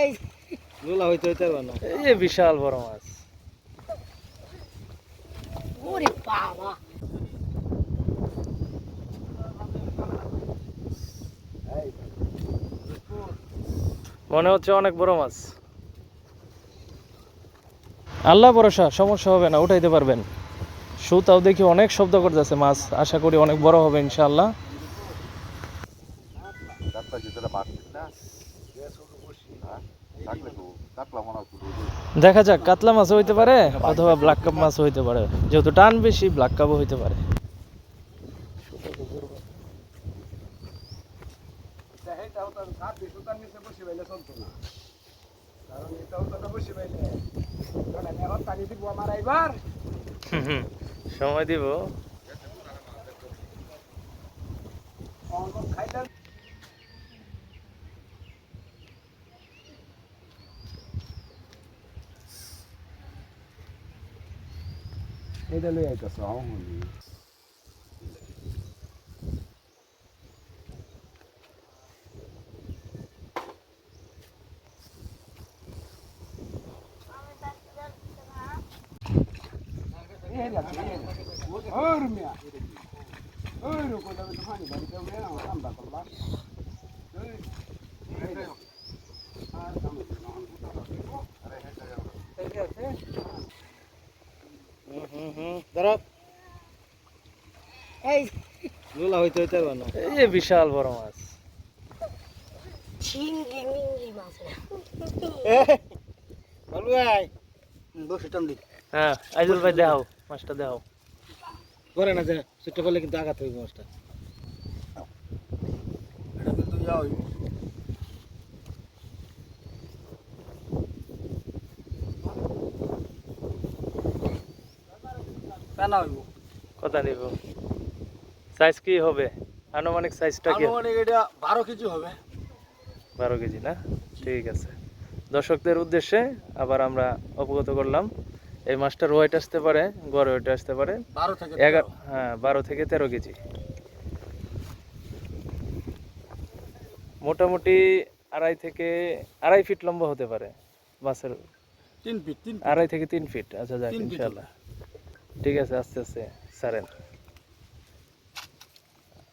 এই। লোলা হইতে হইতে পারবে না। এই বিশাল বড় মাছ। ওরে বাবা। মনে হচ্ছে অনেক বড় মাছ। আল্লাহ ভরসা সমস্যা হবে না উঠাইতে পারবেন। সুতাও দেখি অনেক শব্দ করতেছে মাছ আশা করি অনেক বড় হবে ইনশাআল্লাহ। দেখা যাক, কাতলা মাছ হইতে পারে অথবা ব্ল্যাক কাপ মাছ হইতে পারে। যেহেতু টান বেশি ব্ল্যাক কাপও হইতে পারে। এইটাও তো এটা লই আইতাছ আহনি Örmüyor. Örüyor. Örüyor. Örüyor. Örüyor. Örüyor. Örüyor. Örüyor. ধরো এই। লোলা হইতে হইতে পারবে না। এই যে বিশাল বড় মাছ। মাছ। বলু বসে টান দি। হ্যাঁ আইজুল ভাই দেখাও মাছটা দেখাও। করে না যে ছোট করলে কিন্তু আঘাত হইব মাছটা। এটা কিন্তু ইয়া কেন হইব। কথা নিব? সাইজ কি হবে? আনুমানিক সাইজটা কি? আনুমানিক এটা বারো কেজি হবে। বারো কেজি না? ঠিক আছে। দর্শকদের উদ্দেশ্যে আবার আমরা অবগত করলাম এই মাছটার ওয়েট আসতে পারে গড় ওয়েট আসতে পারে। বারো থেকে এগারো হ্যাঁ বারো থেকে তেরো কেজি। মোটামুটি আড়াই থেকে আড়াই ফিট লম্বা হতে পারে মাছের। তিন ফিট তিন আড়াই থেকে তিন ফিট আচ্ছা যাক ইনশাল্লাহ ঠিক আছে, আস্তে আস্তে, সারেন।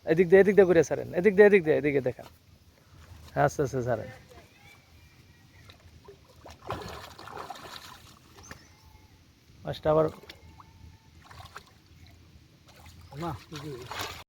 এদিক দিয়ে এদিক দিয়ে ঘুরে সারেন। এদিক দিয়ে এদিক দিয়ে, এদিকে দেখান। হ্যাঁ আস্তে আস্তে সারেন। মাছটা আবার না